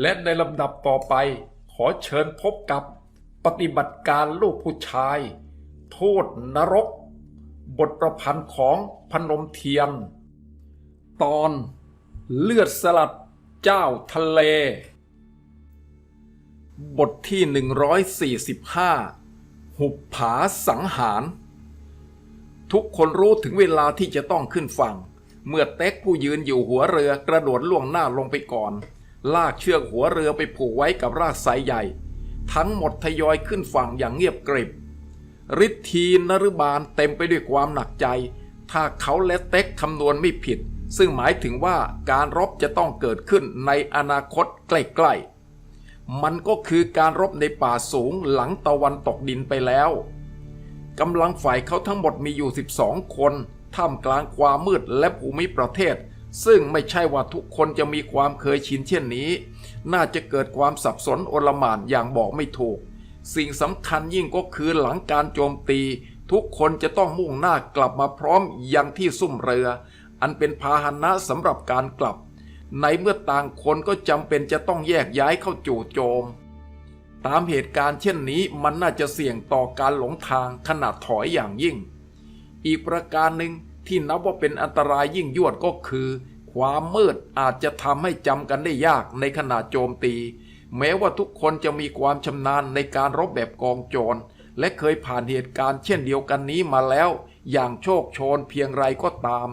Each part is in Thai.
และในลำดับต่อไปขอเชิญพบกับปฏิบัติการลูกผู้ชาย โทษนรก บทประพันธ์ของพนมเทียน ตอนเลือดสลัดเจ้าทะเล บทที่ 145 หุบผาสังหาร ทุกคนรู้ถึงเวลาที่จะต้องขึ้นฝั่ง เมื่อเต็กผู้ยืนอยู่หัวเรือกระโดดล่วงหน้าลงไปก่อน ลากเชือกหัวเรือไปผูกไว้กับรากไซใหญ่ ทั้งหมดทยอยขึ้นฝั่งอย่างเงียบกริบฤทธีนรุบาลเต็มไปด้วยความหนักใจ ถ้าเขาและเต็กคำนวณไม่ผิด ซึ่งหมายถึงว่าการรบจะต้องเกิดขึ้นในอนาคตใกล้ๆ มันก็คือการรบในป่าสูงหลังตะวันตกดินไปแล้วกำลังฝ่ายเขาทั้งหมดมีอยู่ 12 คน ท่ามกลางความมืดและภูมิประเทศ ซึ่งไม่ใช่ว่าทุกคนจะมีความเคยชินเช่นนี้ น่าจะเกิดความสับสนโอลมานอย่างบอกไม่ถูก สิ่งสำคัญยิ่งก็คือหลังการโจมตี ทุกคนจะต้องมุ่งหน้ากลับมาพร้อมยังที่ซุ่มเรือ อันเป็นพาหนะสำหรับการกลับ ในเมื่อต่างคนก็จำเป็นจะต้องแยกย้ายเข้าจู่โจม ตามเหตุการณ์เช่นนี้มันน่าจะเสี่ยงต่อการหลงทางขนาดถอยอย่างยิ่ง อีกประการหนึ่ง ที่นับว่าเป็นอันตรายยิ่งยวดก็คือ ความมืดอาจจะทำให้จำกันได้ยากในขณะโจมตี แม้ว่าทุกคนจะมีความชำนาญในการรบแบบกองโจร และเคยผ่านเหตุการณ์เช่นเดียวกันนี้มาแล้ว อย่างโชคโชนเพียงไรก็ตาม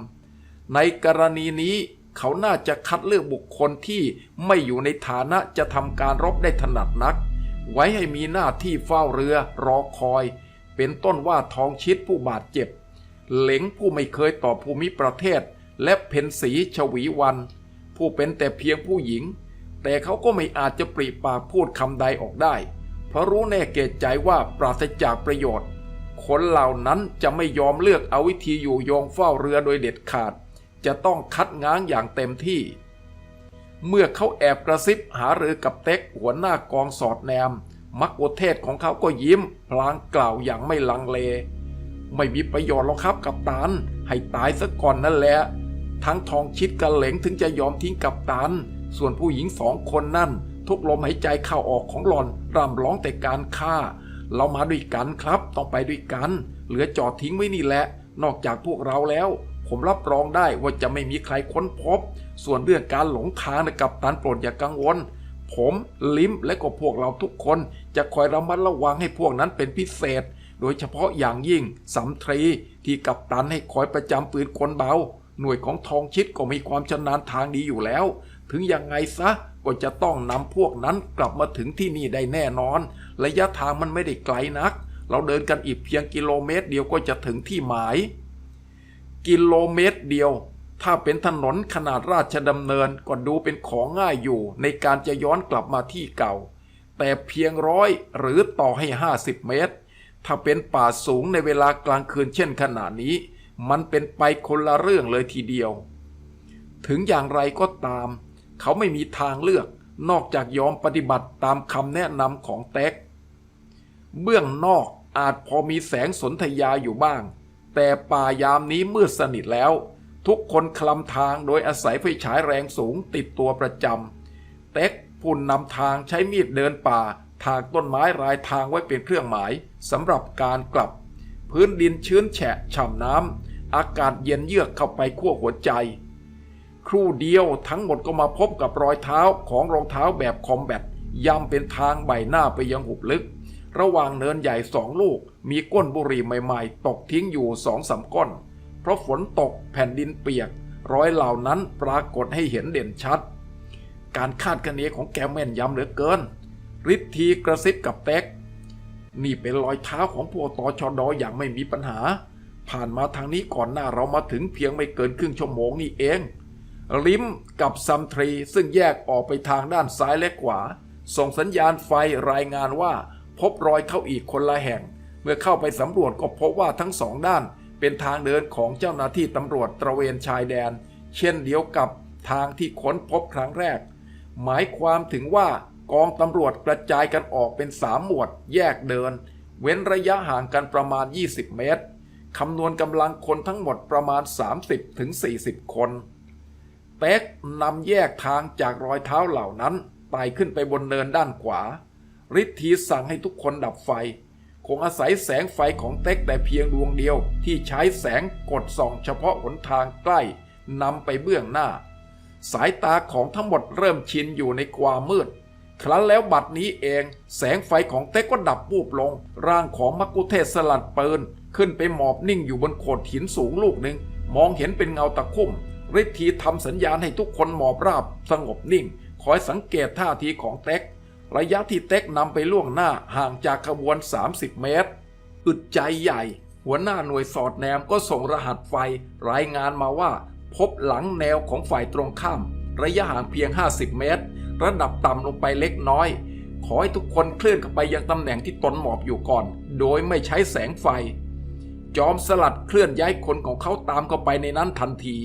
ในกรณีนี้เขาน่าจะคัดเลือกบุคคลที่ไม่อยู่ในฐานะจะทำการรบได้ถนัดนัก ไว้ให้มีหน้าที่เฝ้าเรือรอคอย เป็นต้นว่าทองชิดผู้บาดเจ็บ เหลงผู้ไม่เคยต่อภูมิประเทศ และเพนสีชวีวัน ผู้เป็นแต่เพียงผู้หญิง แต่เขาก็ไม่อาจจะปริปากพูดคำใดออกได้ เพราะรู้แน่เกตใจว่าปราศจากประโยชน์ คนเหล่านั้นจะไม่ยอมเลือกเอาวิธีอยู่ยงเฝ้าเรือโดยเด็ดขาด จะต้องคัดง้างอย่างเต็มที่ เมื่อเขาแอบกระซิบหารือกับเต็กหัวหน้ากองสอดแนม มักโอเทศของเขาก็ยิ้ม พลางกล่าวอย่างไม่ลังเล ไม่มีประโยชน์หรอกครับกับตัน ให้ตายซะก่อนนั่นแหละ ทั้งทองชิดกับเหลงถึงจะยอมทิ้งกับตัน ส่วนผู้หญิงสองคนนั่น ทุกลมหายใจเข้าออกของหลอนร่ำร้องแต่การฆ่า เรามาด้วยกันครับ ต้องไปด้วยกัน เหลือจอดทิ้งไว้นี่แหละ นอกจากพวกเราแล้ว ผมรับรองได้ว่าจะไม่มีใครค้นพบ ส่วนเรื่องการหลงทางนะกับตันโปรดอย่ากกังวลผม ลิมและก็พวกเราทุกคนจะคอยระมัดระวังให้พวกนั้นเป็นพิเศษ โดยเฉพาะอย่างยิ่งสำทรีที่กับตันให้คอยประจำปืนคนเบา หน่วยของทองชิดก็มีความชำนาญทางดีอยู่แล้ว ถึงยังไงซะก็จะต้องนำพวกนั้นกลับมาถึงที่นี่ได้แน่นอน ระยะทางมันไม่ได้ไกลนัก เราเดินกันอีกเพียงกิโลเมตรเดียวก็จะถึงที่หมาย กิโลเมตรเดียว ถ้าเป็นถนนขนาดราชดำเนินก็ดูเป็นของง่ายอยู่ ในการจะย้อนกลับมาที่เก่า แต่เพียงร้อยหรือต่อให้ 50 เมตร ถ้าเป็นป่าสูงในเวลากลางคืนเช่นขนาดนี้ มันเป็นไปคนละเรื่องเลยทีเดียว ถึงอย่างไรก็ตาม เขาไม่มีทางเลือกนอกจากยอมปฏิบัติตามคำแนะนำของเต็ก เบื้องนอกอาจพอมีแสงสนธยาอยู่บ้าง แต่ป่ายามนี้มืดสนิทแล้ว ทุกคนคลำทางโดยอาศัยไฟฉายแรงสูงติดตัวประจำเต็กผู้นำทางใช้มีดเดินป่า ถากต้นไม้รายทางไว้เป็นเครื่องหมายสำหรับการกลับ พื้นดินชื้นแฉะฉ่ำน้ำอากาศเย็นเยือกเข้าไปขั้วหัวใจ ครู่เดียวทั้งหมดก็มาพบกับรอยเท้าของรองเท้าแบบคอมแบทย่ำเป็นทางใบหน้าไปยังหุบลึก ระหว่างเนินใหญ่สองลูก มีก้นบุหรี่ใหม่ๆ ตกทิ้งอยู่สองสามก้น เพราะฝนตกแผ่นดินเปียก รอยเหล่านั้นปรากฏให้เห็นเด่นชัด การคาดคะเนของแกแม่นยำเหลือเกิน ฤทธีกระซิบกับเต็ก นี่เป็นรอยเท้าของพวกตอชอดออย่างไม่มีปัญหา ผ่านมาทางนี้ก่อนหน้าเรามาถึงเพียงไม่เกินครึ่งชั่วโมงนี่เอง ลิมกับซัมทรีซึ่งแยกออกไปทางด้านซ้ายและขวา ส่งสัญญาณไฟรายงานว่า พบรอยเข้าอีกคนละแห่ง เมื่อเข้าไปสำรวจก็พบว่าทั้งสองด้าน เป็นทางเดินของเจ้าหน้าที่ตำรวจตระเวนชายแดน เช่นเดียวกับทางที่ค้นพบครั้งแรก หมายความถึงว่า กองตำรวจกระจายกันออกเป็นสามหมวด แยกเดิน เว้นระยะห่างกันประมาณ 20 เมตรคำนวณกำลังคนทั้งหมดประมาณ 30-40คน เต็กนำแยกทางจากรอยเท้าเหล่านั้นไปไต่ขึ้นไปบนเนินด้านขวาฤทธีสั่งให้ทุกคนดับไฟ คงอาศัยแสงไฟของเต็กแต่เพียงดวงเดียวที่ใช้แสงกดส่องเฉพาะหนทางใกล้นำไปเบื้องหน้า สายตาของทั้งหมดเริ่มชินอยู่ในความมืด ครั้นแล้วบัดนี้เอง แสงไฟของเต็กก็ดับวูบลง ร่างของมักกุเทศสลัดปืนขึ้นไปหมอบนิ่งอยู่บนโขดหินสูงลูกหนึ่ง มองเห็นเป็นเงาตะคุ่มฤทธีทำสัญญาณให้ทุกคนหมอบราบ สงบนิ่ง คอยสังเกตท่าทีของเต็ก ระยะที่เต็กนำไปล่วงหน้าห่างจากขบวน 30 เมตร อึดใจใหญ่ หัวหน้าหน่วยสอดแนมก็ส่งรหัสไฟ รายงานมาว่า พบหลังแนวของฝ่ายตรงข้าม ระยะห่างเพียง 50 เมตรระดับต่ำลงไปเล็กน้อย ขอให้ทุกคนเคลื่อนเข้าไปยังตำแหน่งที่ตนหมอบอยู่ก่อน โดยไม่ใช้แสงไฟ จอมสลัดเคลื่อนย้ายคนของเขาตามเข้าไปในนั้นทันที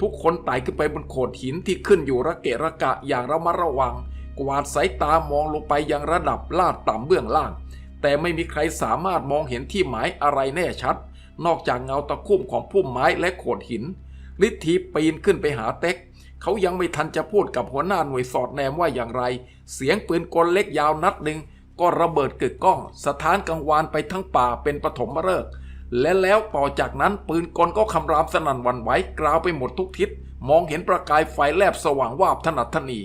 ทุกคนไต่ขึ้นไปบนโขดหินที่ขึ้นอยู่ระเกะระกะอย่างระมัดระวัง กวาดสายตามองลงไปยังระดับลาดต่ำเบื้องล่าง แต่ไม่มีใครสามารถมองเห็นที่หมายอะไรแน่ชัด นอกจากเงาตะคุ่มของพุ่มไม้และโขดหินฤทธีปีนขึ้นไปหาเต็ก เขายังไม่ทันจะพูดกับหัวหน้าหน่วยสอดแนมว่าอย่างไร เสียงปืนกลเล็กยาวนัดหนึ่งก็ระเบิดกึกก้องสถานกังวานไปทั้งป่าเป็นปฐมฤกษ์และแล้วต่อจากนั้นปืนกลก็คำรามสนั่นวันไหวกราวไปหมดทุกทิศ มองเห็นประกายไฟแลบสว่างวาบถนัดถนี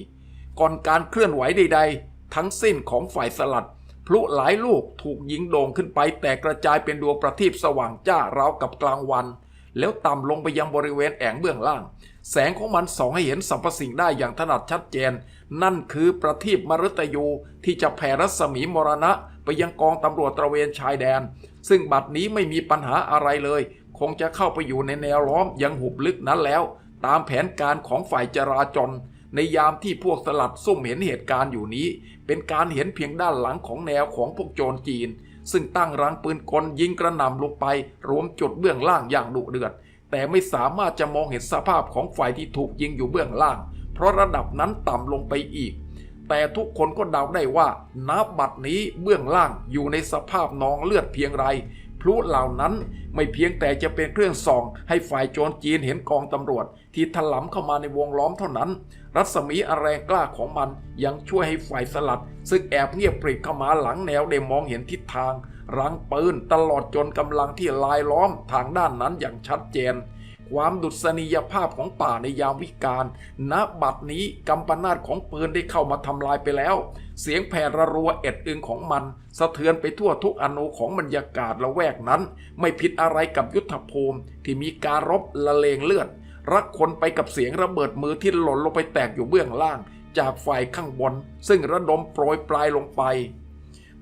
ก่อนการเคลื่อนไหวใด ๆ ทั้งสิ้นของฝ่ายสลัด พลุหลายลูกถูกยิงโด่งขึ้นไป แตกกระจายเป็นดวงประทีปสว่างจ้าราวกับกลางวัน แล้วต่ำลงไปยังบริเวณแอ่งเบื้องล่าง แสงของมันส่องให้เห็นสรรพสิ่งได้อย่างถนัดชัดเจน นั่นคือประทีปมฤตยูที่จะแผ่รัศมีมรณะไปยังกองตำรวจตระเวนชายแดน ซึ่งบัดนี้ไม่มีปัญหาอะไรเลย คงจะเข้าไปอยู่ในแนวล้อมยังหุบลึกนั้นแล้ว ตามแผนการของฝ่ายจราจร ในยามที่พวกสลัดซุ่มเห็นเหตุการณ์อยู่นี้ เป็นการเห็นเพียงด้านหลังของแนวของพวกโจรจีน ซึ่งตั้งรังปืนกลยิงกระหน่ำลงไป รวมจุดเบื้องล่างอย่างดุเดือด แต่ไม่สามารถจะมองเห็นสภาพของฝ่ายที่ถูกยิงอยู่เบื้องล่าง เพราะระดับนั้นต่ำลงไปอีก แต่ทุกคนก็เดาได้ว่านับบัดนี้เบื้องล่างอยู่ในสภาพนองเลือดเพียงไรพลุเหล่านั้นไม่เพียงแต่จะเป็นเครื่องส่อง ให้ฝ่ายโจรจีนเห็นกองตำรวจ ที่ถลำเข้ามาในวงล้อมเท่านั้น รัศมีอแรงกล้าของมันยังช่วยให้ฝ่ายสลัด ซึ่งแอบเงียบปริเข้ามาหลังแนวได้มองเห็นทิศทาง รังปืนตลอดจนกำลังที่ลายล้อมทางด้านนั้นอย่างชัดเจน ความดุษณียภาพของป่าในยามวิกาลณบัดนี้กำปนาตของปืนได้เข้ามาทำลายไปแล้ว เสียงแผ่ระรัวเอ็ดอึงของมัน สะเทือนไปทั่วทุกอนูของบรรยากาศละแวกนั้น ไม่ผิดอะไรกับยุทธภูมิที่มีการรบละเลงเลือดรักคนไปกับเสียงระเบิดมือที่หล่นลงไปแตกอยู่เบื้องล่าง จากฝ่ายข้างบน ซึ่งระดมโปรยปลายลงไป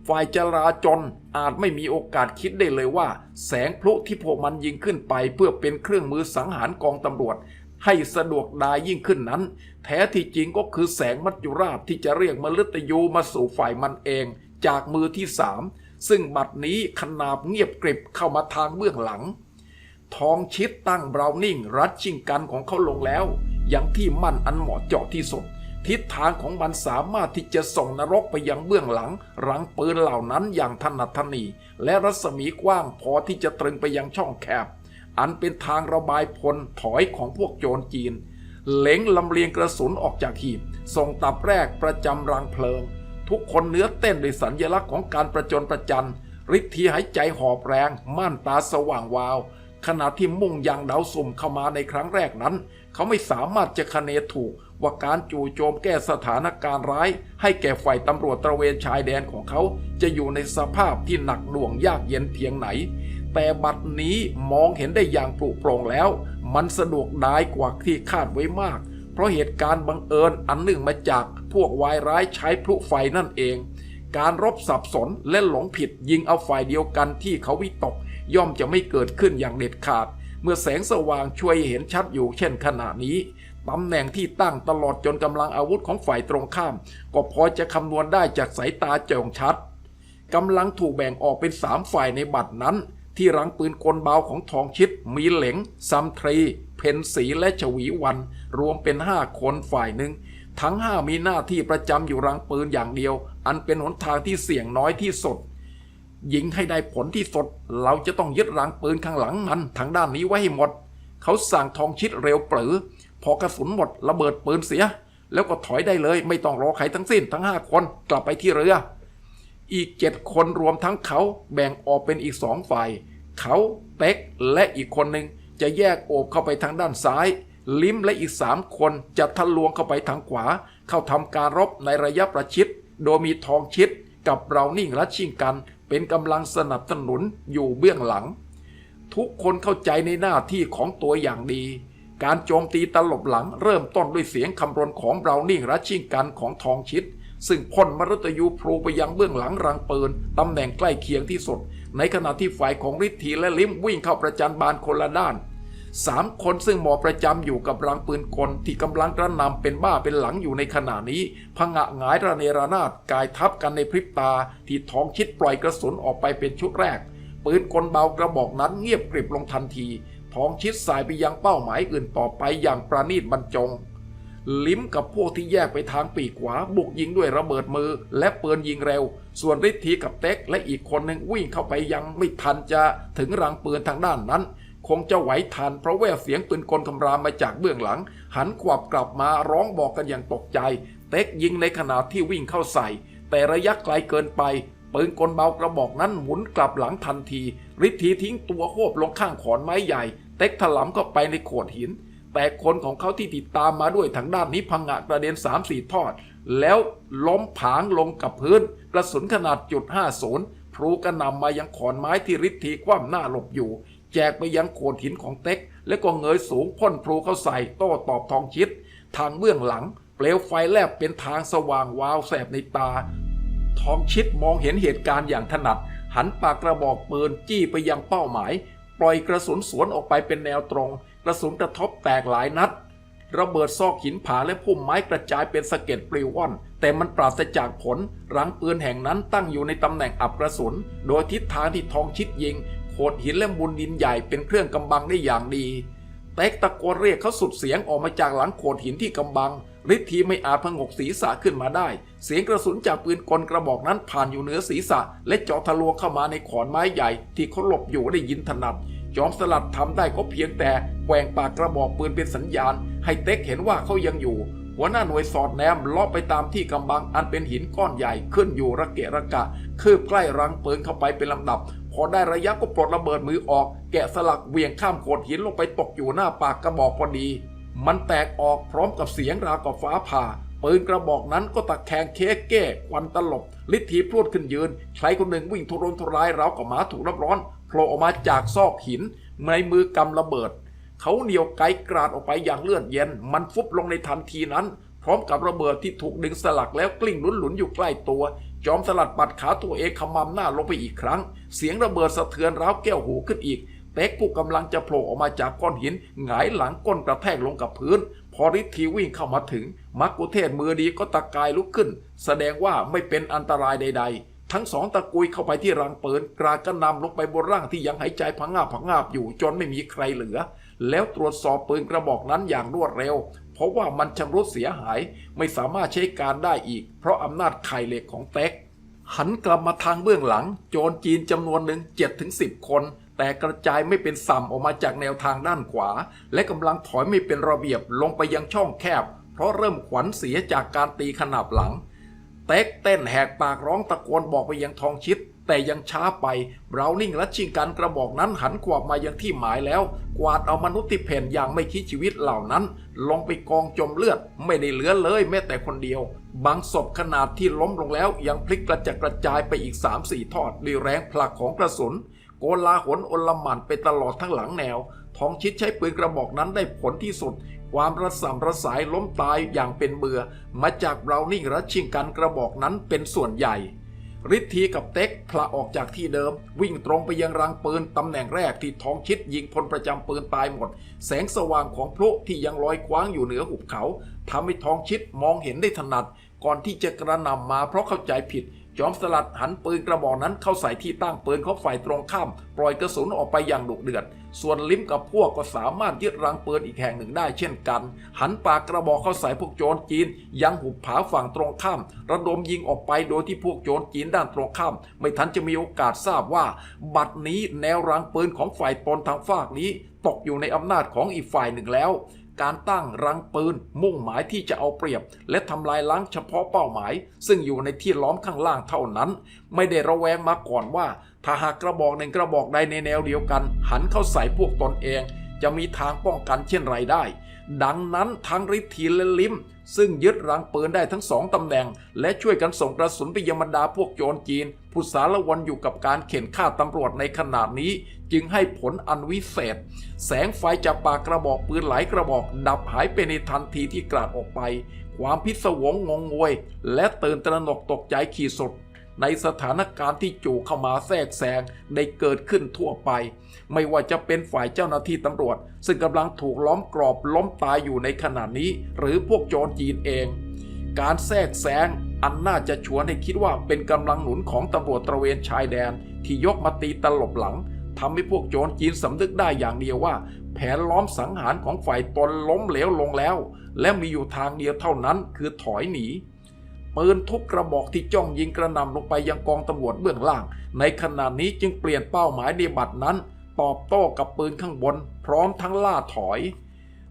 ฝ่ายจราจรอาจไม่มีโอกาสคิดได้เลยว่า แสงพลุที่พวกมันยิงขึ้นไป เพื่อเป็นเครื่องมือสังหารกองตำรวจ ให้สะดวกดายยิ่งขึ้นนั้น แท้ที่จริงก็คือแสงมัจจุราชที่จะเรียกมฤตยูมาสู่ฝ่ายมันเอง จากมือที่สามซึ่งบัดนี้ขนาบเงียบกริบเข้ามาทางเบื้องหลัง ทองชิดตั้งเบราวนิ่งรัดชิงกันของเขาลงแล้ว อย่างที่มั่นอันเหมาะเจาะที่สุด ทิศทางของมันสามารถที่จะส่งนรกไปยังเบื้องหลัง รังปืนเหล่านั้นอย่างถนัดถนีและรัศมีกว้างพอที่จะตรึงไปยังช่องแคบ อันเป็นทางระบายพลถอยของพวกโจรจีนเล็งลำเลียงกระสุนออกจากหีบ ส่งตับแรกประจำรังเพลิง ทุกคนเนื้อเต้นด้วยสัญลักษณ์ของการประจนประจันฤทธิ์หายใจหอบแรง ม่านตาสว่างวาว ขณะที่มุ่งยังดาวสุ่มเข้ามาในครั้งแรกนั้น เขาไม่สามารถจะคเนถูก ว่าการจู่โจมแก้สถานการณ์ร้าย ให้แก่ฝ่ายตำรวจตระเวนชายแดนของเขา จะอยู่ในสภาพที่หนักหน่วงยากเย็นเพียงไหน แต่บัดนี้มองเห็นได้อย่างปลุโปร่งแล้ว มันสะดวกดายกว่าที่คาดไว้มาก เพราะเหตุการณ์บังเอิญอันหนึ่งมาจากพวกวายร้ายใช้พลุไฟนั่นเอง การรบสับสนและหลงผิดยิงเอาฝ่ายเดียวกันที่เขาวิตก ย่อมจะไม่เกิดขึ้นอย่างเด็ดขาด เมื่อแสงสว่างช่วยเห็นชัดอยู่เช่นขณะนี้ ตำแหน่งที่ตั้งตลอดจนกำลังอาวุธของฝ่ายตรงข้าม ก็พอจะคำนวณได้จากสายตาเจิงชัดกำลังถูกแบ่งออกเป็นสามฝ่ายในบัตรนั้น ที่รังปืนกลเบาของทองชิด มีเหลงซัมทรี เพนสีและฉวีวัน รวมเป็นห้าคนฝ่ายหนึ่ง ทั้งห้ามีหน้าที่ประจำอยู่รังปืนอย่างเดียว อันเป็นหนทางที่เสี่ยงน้อยที่สุดยิงให้ได้ผลที่สุด เราจะต้องยึดรังปืนข้างหลังมันทางด้านนี้ไว้ให้หมด เขาสั่งทองชิดเร็วปรือ พอกระสุนหมดระเบิดปืนเสีย แล้วก็ถอยได้เลยไม่ต้องรอใครทั้งสิ้นทั้งห้าคนกลับไปที่เรือ อีกเจ็ดคนรวมทั้งเขาแบ่งออกเป็นอีกสองฝ่าย เขาเต็กและอีกคนหนึ่งจะแยกโอบเข้าไปทางด้านซ้าย ลิมและอีกสามคนจะทะลวงเข้าไปทางขวา เข้าทำการรบในระยะประชิด โดยมีทองชิดกับเรานิ่งและชิงกัน เป็นกำลังสนับสนุนอยู่เบื้องหลัง ทุกคนเข้าใจในหน้าที่ของตัวอย่างดี การโจมตีตลบหลังเริ่มต้นด้วยเสียงคำรนของเรานิ่งและชิงกันของทองชิด ซึ่งพ่นมรตยูพลูไปยังเบื้องหลังรังปืนตำแหน่งใกล้เคียงที่สุด ในขณะที่ฝ่ายของฤทธีและลิมวิ่งเข้าประจันบานคนละด้านสามคนซึ่งหมอประจำอยู่กับรังปืนกลที่กำลังกระนำเป็นบ้าเป็นหลังอยู่ในขณะนี้พงะหงายระเนระนาดกายทับกันในพริบตา ที่ท้องชิดปล่อยกระสุนออกไปเป็นชุดแรก ปืนกลเบากระบอกนั้นเงียบกริบลงทันที ท้องชิดสายไปยังเป้าหมายอื่นต่อไปอย่างประณีตบรรจง ลิมกับพวกที่แยกไปทางปีกขวาบุกยิงด้วยระเบิดมือ และปืนยิงเร็ว ส่วนฤทธีกับเต็กและอีกคนหนึ่งวิ่งเข้าไปยังไม่ทันจะถึงรังปืนทางด้านนั้น คงจะไหวทันเพราะแววเสียงปืนกลคำรามมาจากเบื้องหลัง หันขวับกลับมาร้องบอกกันอย่างตกใจ เต็กยิงในขณะที่วิ่งเข้าใส่ แต่ระยะไกลเกินไปปืนกลเบากระบอกนั้นหมุนกลับหลังทันทีฤทธีทิ้งตัวโคบลงข้างขอนไม้ใหญ่ เต็กถลำเข้าไปในโขดหิน แต่คนของเขาที่ติดตามมาด้วยทางด้านนี้พังงะกระเด็นสามสี่ทอด แล้วล้มผางลงกับพื้น กระสุนขนาดจุดห้าศูนย์พลูกระนำมายังขอนไม้ที่ฤทธีคว่ำหน้าหลบอยู่ แจกไปยังโขดหินของเต็ก แล้วก็เงยสูงพ่นพลูเข้าใส่โต้ตอบทองชิด ทางเบื้องหลัง เปลวไฟแลบเป็นทางสว่างวาวแสบในตา ทองชิดมองเห็นเหตุการณ์อย่างถนัด หันปากกระบอกปืนจี้ไปยังเป้าหมาย ปล่อยกระสุนสวนออกไปเป็นแนวตรง กระสุนกระทบแตกหลายนัด ระเบิดซอกหินผาและพุ่มไม้กระจายเป็นสะเก็ดปลิวว่อน แต่มันปราศจากผล รังปืนแห่งนั้นตั้งอยู่ในตำแหน่งอับกระสุน โดยทิศทางที่ทองชิดยิง โขดหินและมูลดินใหญ่เป็นเครื่องกำบังได้อย่างดี เต็กตะโกนเรียกเขาสุดเสียงออกมาจากหลังโขดหินที่กำบัง ฤทธีไม่อาจพงกศีรษะขึ้นมาได้ เสียงกระสุนจากปืนกลกระบอกนั้นผ่านอยู่เหนือศีรษะ และเจาะทะลวงเข้ามาในขอนไม้ใหญ่ ที่เขาหลบอยู่ได้ยินถนัด จอมสลัดทำได้ก็เพียงแต่แกว่งปากกระบอกปืนเป็นสัญญาณ ให้เต็กเห็นว่าเขายังอยู่ หัวหน้าหน่วยสอดแนมเลาะไปตามที่กำบังอันเป็นหินก้อนใหญ่ขึ้นอยู่ระเกะระกะ คืบใกล้รังปืนเข้าไปเป็นลำดับพอได้ระยะก็ปลดระเบิดมือออก แกะสลักเวียงข้ามโขดหินลงไปตกอยู่หน้าปากกระบอกพอดี มันแตกออกพร้อมกับเสียงราวกับฟ้าผ่าปืนกระบอกนั้นก็ตะแคงเค้กแก้ควันตลบฤทธีพรวดขึ้นยืนใครคนหนึ่งวิ่งทุรนทุรายราวกับหมาถูกน้ำร้อนโผล่ออกมาจากซอกหินในมือกำระเบิด เขาเหนียวไกกราดออกไปอย่างเลือดเย็น มันฟุบลงในทันทีนั้น พร้อมกับระเบิดที่ถูกดึงสลักแล้วกลิ้งหลุนๆอยู่ใกล้ตัว จอมสลัดปัดขาตัวเองขมำหน้าลงไปอีกครั้ง เสียงระเบิดสะเทือนร้าวแก้วหูขึ้นอีก เต็กผู้กำลังจะโผล่ออกมาจากก้อนหินหงายหลังก้นกระแทกลงกับพื้น พอฤทธีวิ่งเข้ามาถึง มักกุเทศมือดีก็ตะกายลุกขึ้น แสดงว่าไม่เป็นอันตรายใด ๆ ทั้งสองตะกุยเข้าไปที่รังเปืนกรากระนำลงไปบนร่างที่ยังหายใจพังงาบพังงาบอยู่จนไม่มีใครเหลือ แล้วตรวจสอบปืนกระบอกนั้นอย่างรวดเร็วเพราะว่ามันชำรุดเสียหายไม่สามารถใช้การได้อีก เพราะอำนาจไข่เหล็กของเต็กหันกลับมาทางเบื้องหลัง โจรจีนจำนวนหนึ่ง7ถึง10 คน แต่กระจายไม่เป็นสัมออกมาจากแนวทางด้านขวา และกำลังถอยไม่เป็นระเบียบลงไปยังช่องแคบ เพราะเริ่มขวัญเสียจากการตีขนาบหลัง เต็กเต้นแหกปากร้องตะโกนบอกไปยังทองชิด แต่ยังช้าไปเบรานิ่งและชิงกันกระบอกนั้นหันขวบมายังที่หมายแล้ว กวาดเอามนุษย์ที่เพ่นอย่างไม่คิดชีวิตเหล่านั้น ลงไปกองจมเลือด ไม่ได้เหลือเลยแม้แต่คนเดียวบางศพขนาดที่ล้มลงแล้วยังพลิกกระจัดกระจายไปอีก3ามสี่ทอดด้วยแรงผลักของกระสุน กลาหลโอลหมันไปตลอดทั้งหลังแนว ทองชิดใช้ปืนกระบอกนั้นได้ผลที่สุด ความระสำระสายล้มตายอย่างเป็นเบือ มาจากเรานิ่งและชิงกันกระบอกนั้นเป็นส่วนใหญ่ฤทธีกับเต็กพละออกจากที่เดิม วิ่งตรงไปยังรังปืนตำแหน่งแรกที่ท้องชิดยิงพลประจำปืนตายหมด แสงสว่างของพลุที่ยังลอยคว้างอยู่เหนือหุบเขาทำให้ท้องชิดมองเห็นได้ถนัด ก่อนที่จะกระนำมาเพราะเข้าใจผิด จอมสลัดหันปืนกระบอกนั้นเข้าใส่ที่ตั้งปืนของฝ่ายตรงข้าม ปล่อยกระสุนออกไปอย่างดุเดือด ส่วนลิ้มกับพวกก็สามารถยึดรังปืนอีกแห่งหนึ่งได้เช่นกัน หันปากกระบอกเข้าใส่พวกโจรจีน ยังหุบผาฝั่งตรงข้าม ระดมยิงออกไปโดยที่พวกโจรจีนด้านตรงข้าม ไม่ทันจะมีโอกาสทราบว่า บัดนี้แนวรังปืนของฝ่ายตนทางฝากนี้ ตกอยู่ในอำนาจของอีกฝ่ายหนึ่งแล้ว การตั้งรังปืน มุ่งหมายที่จะเอาเปรียบ และทำลายล้างเฉพาะเป้าหมาย ซึ่งอยู่ในที่ล้อมข้างล่างเท่านั้น ไม่ได้ระแวงมาก่อนว่า ถ้าหากกระบอกหนึ่งกระบอกใดในแนวเดียวกัน หันเข้าใส่พวกตนเอง จะมีทางป้องกันเช่นไรได้ ดังนั้นทั้งริทีและลิม ซึ่งยึดรังปืนได้ทั้งสองตำแหน่ง และช่วยกันส่งกระสุนไปยังบรรดาพวกโจรจีน ผู้สารวันอยู่กับการเข็นฆ่าตำรวจในขนาดนี้ จึงให้ผลอันวิเศษ แสงไฟจากปากกระบอกปืนหลายกระบอก ดับหายไปในทันทีที่กราดออกไป ความพิศวงงงงวย และตื่นตระหนกตกใจขีดสุด ในสถานการณ์ที่จู่เข้ามาแทรกแซงได้เกิดขึ้นทั่วไป ไม่ว่าจะเป็นฝ่ายเจ้าหน้าที่ตำรวจ ซึ่งกำลังถูกล้อมกรอบล้มตายอยู่ในขณะนี้ หรือพวกโจรจีนเอง การแทรกแซงอันน่าจะชวนให้คิดว่าเป็นกำลังหนุนของตำรวจตระเวนชายแดน ที่ยกมาตีตลบหลังทำให้พวกโจรจีนสำนึกได้อย่างเดียวว่า แผนล้อมสังหารของฝ่ายตนล้มเหลวลงแล้ว และมีอยู่ทางเดียวเท่านั้นคือถอยหนี ปืนทุกกระบอกที่จ้องยิงกระนำลงไปยังกองตำรวจเบื้องล่าง ในขณะนี้จึงเปลี่ยนเป้าหมายในบัตรนั้น ตอบโต้กับปืนข้างบน พร้อมทั้งล่าถอย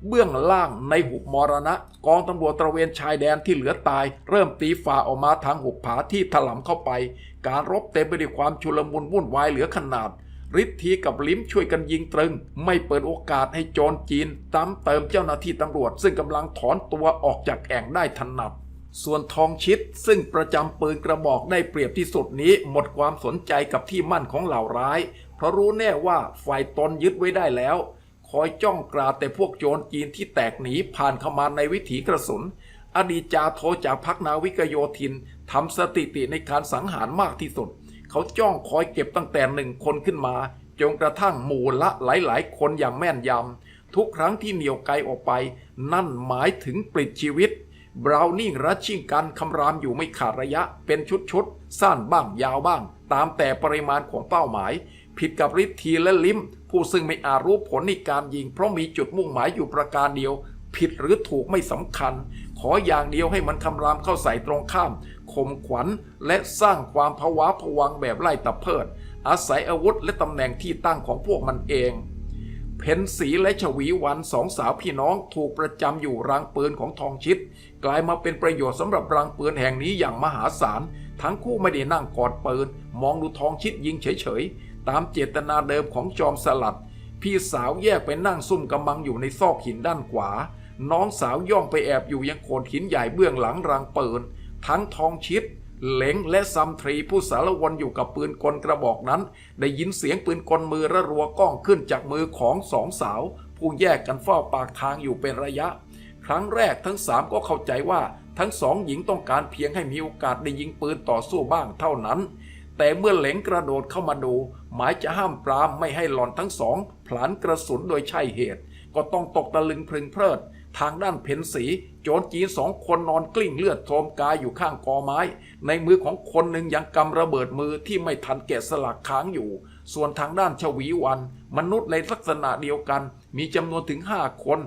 เบื้องล่างในหุบมรณะ กองตำรวจตระเวนชายแดนที่เหลือตาย เริ่มตีฝ่าออกมาทางหุบผาที่ถล่มเข้าไป การรบเต็มไปด้วยความชุลมุนวุ่นวายเหลือขนาดฤทธีกับลิ้มช่วยกันยิงตรึง ไม่เปิดโอกาสให้โจรจีนตามเติมเจ้าหน้าที่ตำรวจ ซึ่งกำลังถอนตัวออกจากแอ่งได้ถนัด ส่วนทองชิดซึ่งประจำปืนกระบอกได้เปรียบที่สุดนี้หมดความสนใจกับที่มั่นของเหล่าร้าย เพราะรู้แน่ว่าฝ่ายตนยึดไว้ได้แล้ว คอยจ้องกราแต่พวกโจรจีนที่แตกหนีผ่านเข้ามาในวิถีกระสุน อดีตจาโทจากพักนาวิกโยธินทำสถิติในการสังหารมากที่สุด เขาจ้องคอยเก็บตั้งแต่หนึ่งคนขึ้นมาจนกระทั่งหมู่ละหลายๆ คนอย่างแม่นยำทุกครั้งที่เหนียวไกลออกไป นั่นหมายถึงปลิดชีวิต บราวนิ่งรัชชิงกันคำรามอยู่ไม่ขาดระยะเป็นชุดๆ สั้นบ้างยาวบ้าง ตามแต่ปริมาณของเป้าหมาย ผิดกับฤทธีและลิม ผู้ซึ่งไม่อาจรู้ผลในการยิง เพราะมีจุดมุ่งหมายอยู่ประการเดียว ผิดหรือถูกไม่สำคัญ ขออย่างเดียวให้มันคำรามเข้าใส่ตรงข้ามข่มขวัญและสร้างความภาวะผวังแบบไล่ตะเพิด อาศัยอาวุธและตำแหน่งที่ตั้งของพวกมันเอง เพนสีและชวีวันสองสาวพี่น้องถูกประจำอยู่รังปืนของทองชิด กลายมาเป็นประโยชน์สำหรับรังปืนแห่งนี้อย่างมหาศาล ทั้งคู่ไม่ได้นั่งกอดปืน มองดูทองชิดยิงเฉยๆ ตามเจตนาเดิมของจอมสลัด พี่สาวแยกไปนั่งซุ่มกำบังอยู่ในซอกหินด้านขวา น้องสาวย่องไปแอบอยู่ยังโขดหินใหญ่เบื้องหลังรังปืน ทั้งทองชิด เหลงและซัมทรีผู้สารวนอยู่กับปืนกลกระบอกนั้น ได้ยินเสียงปืนกลมือระรัวก้องขึ้นจากมือของสองสาว ผู้แยกกันเฝ้าปากทางอยู่เป็นระยะ ครั้งแรกทั้งสามก็เข้าใจว่าทั้งสองหญิงต้องการเพียงให้มีโอกาสได้ยิงปืนต่อสู้บ้างเท่านั้น แต่เมื่อเหลงกระโดดเข้ามาดู หมายจะห้ามปรามไม่ให้หล่อนทั้งสองผลานกระสุนโดยใช่เหตุ ก็ต้องตกตะลึงพรึงเพลิดทางด้านเพนสี โจรจีนสองคนนอนกลิ้งเลือดโทมกายอยู่ข้างกอไม้ ในมือของคนหนึ่งยังกำระเบิดมือที่ไม่ทันแกะสลักค้างอยู่ ส่วนทางด้านชวีวัน มนุษย์ในลักษณะเดียวกัน มีจำนวนถึงห้าคน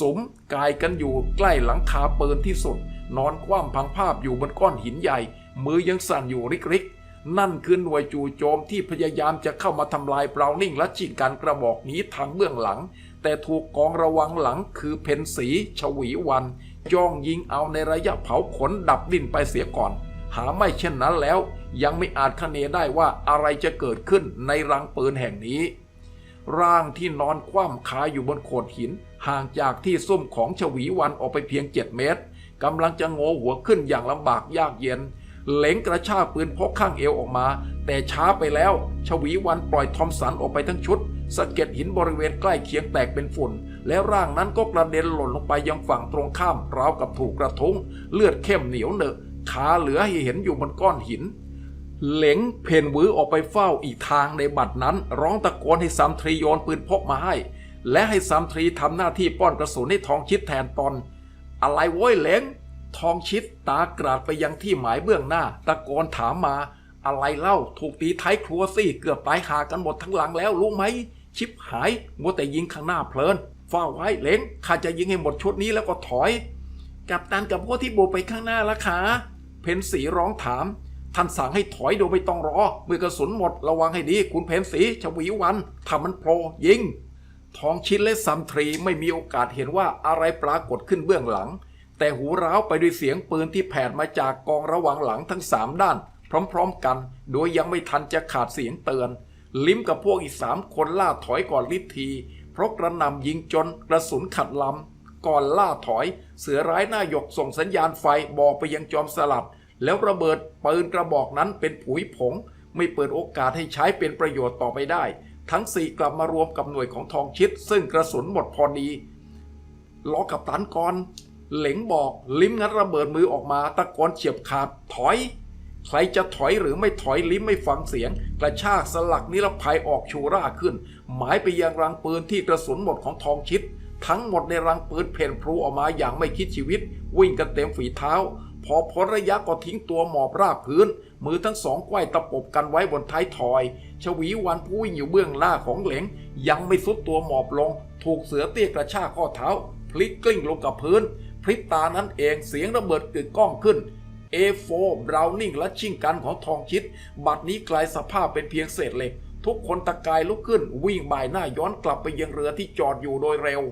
สมกายกันอยู่ใกล้หลังคาเปืนที่สุด นอนคว่ำพังภาพอยู่บนก้อนหินใหญ่ มือยังสั่นอยู่ริกๆ นั่นคือหน่วยจู่โจมที่พยายามจะเข้ามาทำลายเบรานิ่งและชิงการกระบอกนี้ทางเบื้องหลัง แต่ถูกกองระวังหลังคือเพนสี ชวีวันจ้องยิงเอาในระยะเผาขนดับดินไปเสียก่อน หาไม่เช่นนั้นแล้ว ยังไม่อาจคะเนได้ว่าอะไรจะเกิดขึ้นในรังปืนแห่งนี้ ร่างที่นอนคว่ำคาอยู่บนโขดหิน ห่างจากที่ซุ่มของชวีวันออกไปเพียงเจ็ดเมตรกำลังจะโงหัวขึ้นอย่างลำบากยากเย็นเหลงกระชากปืนพกข้างเอวออกมา แต่ช้าไปแล้ว ชวีวันปล่อยทอมสันออกไปทั้งชุดสะเก็ดหินบริเวณใกล้เคียงแตกเป็นฝุ่น แล้วร่างนั้นก็กระเด็นหล่นลงไปยังฝั่งตรงข้ามราวกับถูกกระทุ้ง เลือดเข้มเหนียวเนอะ ขาเหลือให้เห็นอยู่บนก้อนหิน เหลงเพนวื้อออกไปเฝ้าอีกทางในบัดนั้น ร้องตะโกนให้ซัมทรีโยนปืนพกมาให้ และให้ซัมทรีทำหน้าที่ป้อนกระสุนให้ทองชิดแทนตอนอะไรโว้ยเหลงทองชิดตากราดไปยังที่หมายเบื้องหน้า ตะโกนถามมา อะไรเล่าถูกตีท้ายครัวสิเกือบตายหากันหมดทั้งหลังแล้วรู้ไหม ชิบหายมัวแต่ยิงข้างหน้าเพลินเฝ้าไว้เหลงข้าจะยิงให้หมดชุดนี้แล้วก็ถอย กับตันกับพวกที่โบไปข้างหน้าละคะเพนสีร้องถาม ท่านสั่งให้ถอยโดยไม่ต้องรอ เมื่อกระสุนหมดระวังให้ดี คุณเพนสีชวีวันถ้ามันโผล่ยิง ทองชิดและซัมทรีไม่มีโอกาสเห็นว่าอะไรปรากฏขึ้นเบื้องหลัง แต่หูร้าวไปด้วยเสียงปืนที่แผดมาจากกองระหว่างหลังทั้งสามด้าน พร้อมๆกัน โดยยังไม่ทันจะขาดเสียงเตือน ลิ้มกับพวกอีกสามคนล่าถอยก่อนลิที เพราะกระหนำยิงจนกระสุนขัดลำ ก่อนล่าถอย เสือร้ายหน้าหยกส่งสัญญาณไฟบอกไปยังจอมสลัดแล้วระเบิดปืนกระบอกนั้นเป็นผุยผง ไม่เปิดโอกาสให้ใช้เป็นประโยชน์ต่อไปได้ ทั้งสี่กลับมารวมกับหน่วยของทองชิด ซึ่งกระสุนหมดพอดีล้อกับตันก่อน เหลงบอกลิ้มงัดระเบิดมือออกมาตะโกนเฉียบขาดถอยใครจะถอยหรือไม่ถอยลิ้มไม่ฟังเสียง กระชากสลักนิรภัยออกชูร่าขึ้น หมายไปยังรังปืนที่กระสุนหมดของทองชิด ทั้งหมดในรังปืนเพ่นพลูออกมาอย่างไม่คิดชีวิต วิ่งกันเต็มฝีเท้า พอพ้นระยะก็ทิ้งตัวหมอบราบพื้น มือทั้งสองไขว้ตะปบกันไว้บนท้ายถอย ชวีวันผู้วิ่งอยู่เบื้องหน้าของเหลงยังไม่สุดตัวหมอบลง ถูกเสือเตี้ยกระชากข้อเท้า พลิกกลิ้งลงกับพื้น พริบตานั้นเองเสียงระเบิดกึกก้องขึ้น A4 บราวนิงและชิงกันของทองชิด บัดนี้กลายสภาพเป็นเพียงเศษเหล็ก ทุกคนตะกายลุกขึ้นวิ่งบ่ายหน้าย้อนกลับไปยังเรือที่จอดอยู่โดยเร็ว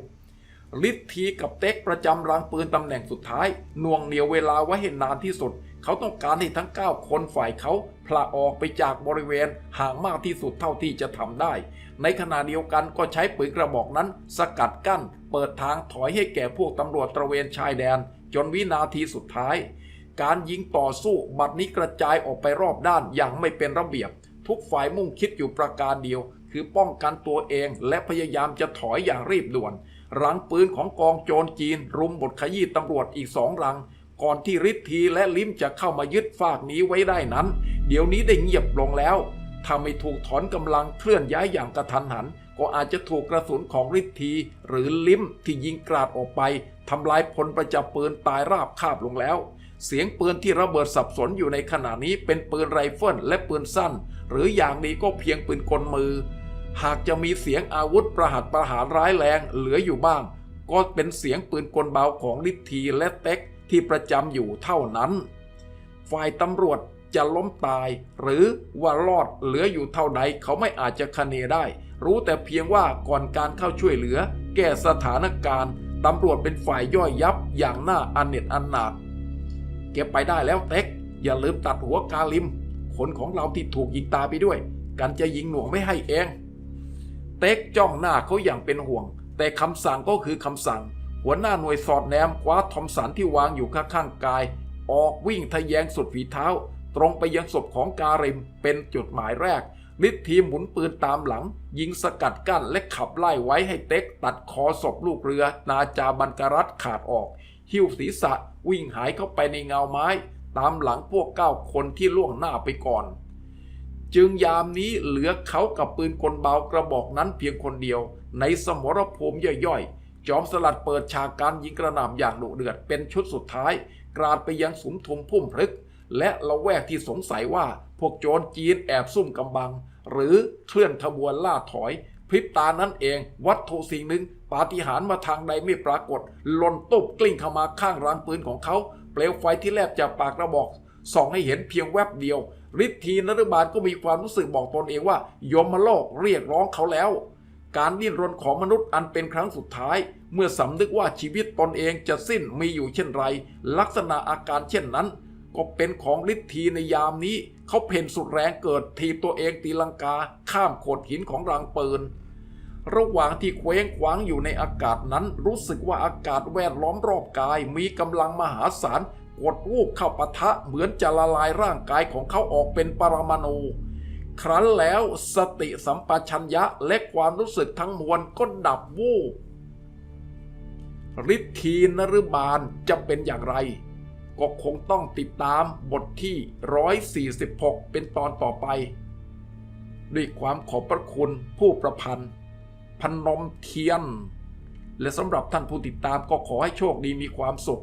ลิทธีกับเต็กประจำรางปืนตำแหน่งสุดท้ายน่วงเหนียวเวลาไว้ให้นานที่สุด เขาต้องการให้ทั้ง 9 คนฝ่ายเขาพละออกไปจากบริเวณห่างมากที่สุดเท่าที่จะทำได้ ในขณะเดียวกันก็ใช้ปืนกระบอกนั้น สกัดกั้น เปิดทางถอยให้แก่พวกตำรวจตระเวนชายแดน จนวินาทีสุดท้าย การยิงต่อสู้บัดนี้กระจายออกไปรอบด้านอย่างไม่เป็นระเบียบ ทุกฝ่ายมุ่งคิดอยู่ประการเดียว คือป้องกันตัวเองและพยายามจะถอยอย่างรีบด่วน รังปืนของกองโจรจีน รุมบทขยี้ตำรวจอีกสองรัง ก่อนที่ฤทธีและลิมจะเข้ามายึดฝากนี้ไว้ได้นั้น เดี๋ยวนี้ได้เงียบลงแล้วถ้าไม่ถูกถอนกำลังเคลื่อนย้ายอย่างกระทันหัน ก็อาจจะถูกกระสุนของฤทธีหรือลิมที่ยิงกราดออกไปทำลายพลประจับปืนตายราบคาบลงแล้ว เสียงปืนที่ระเบิดสับสนอยู่ในขณะนี้เป็นปืนไรเฟิลและปืนสั้น หรืออย่างดีก็เพียงปืนกลมือ หากจะมีเสียงอาวุธประหัตประหารร้ายแรงเหลืออยู่บ้าง ก็เป็นเสียงปืนกลเบาของลิทธีและเต็กที่ประจำอยู่เท่านั้น ฝ่ายตำรวจจะล้มตาย หรือว่ารอดเหลืออยู่เท่าใดเขาไม่อาจจะคเนได้ รู้แต่เพียงว่าก่อนการเข้าช่วยเหลือ แก้สถานการณ์ตำรวจเป็นฝ่ายย่อยยับอย่างน่าอันเน็ตอันหนาดเก็บไปได้แล้วเต็ก อย่าลืมตัดหัวกาลิม คนของเราที่ถูกยิงตาไปด้วย กันจะยิงหน่วงไม่ให้เอง เต็กจ้องหน้าเขาอย่างเป็นห่วง แต่คำสั่งก็คือคำสั่ง หัวหน้าหน่วยสอดแนมคว้าทอมสันที่วางอยู่ข้างๆกาย ออกวิ่งทะแยงสุดฝีเท้า ตรงไปยังศพของการิมเป็นจุดหมายแรกลิททีมหมุนปืนตามหลัง ยิงสกัดกั้นและขับไล่ไว้ให้เต็กตัดคอศพลูกเรือ นาจาบันกรัตขาดออก หิ้วศีรษะวิ่งหายเข้าไปในเงาไม้ ตามหลังพวกเก้าคนที่ล่วงหน้าไปก่อน จึงยามนี้เหลือเขากับปืนกลเบากระบอกนั้นเพียงคนเดียว ในสมรภูมิย่อยๆ จอมสลัดเปิดฉากการยิงกระหน่ำอย่างดุเดือดเป็นชุดสุดท้าย กราดไปยังสุมทุมพุ่มพลึก และละแวกที่สงสัยว่าพวกโจรจีนแอบซุ่มกำบัง หรือเคลื่อนขบวนล่าถอย พริบตานั้นเองวัตถุสิ่งหนึ่งปาฏิหาริย์มาทางใดไม่ปรากฏหล่นตุบกลิ้งเข้ามาข้างรางปืนของเขา เปลวไฟที่แลบจากปากกระบอกส่องให้เห็นเพียงแวบเดียว ฤทธีนรบาลก็มีความรู้สึกบอกตนเองว่ายมมาโลกเรียกร้องเขาแล้ว การดิ้นรนของมนุษย์อันเป็นครั้งสุดท้าย เมื่อสำนึกว่าชีวิตตนเองจะสิ้นมีอยู่เช่นไร ลักษณะอาการเช่นนั้น ก็เป็นของฤทธีในยามนี้ เขาเพ่นสุดแรงเกิดทีตัวเองตีลังกา ข้ามโขดหินของรางปืนระหว่างที่เคว้งคว้างอยู่ในอากาศนั้นรู้สึกว่าอากาศแวดล้อมรอบกายมีกำลังมหาศาล กดวูบเข้าปะทะเหมือนจะละลายร่างกายของเขาออกเป็นปรมาณูครั้นแล้วสติสัมปชัญญะและความรู้สึกทั้งมวลก็ดับวูบฤทธีนฤบาลจะเป็นอย่างไร ก็คงต้องติดตามบทที่ 146 เป็นตอนต่อไป ด้วยความขอบพระคุณผู้ประพันธ์ พนมเทียน และสำหรับท่านผู้ติดตามก็ขอให้โชคดีมีความสุข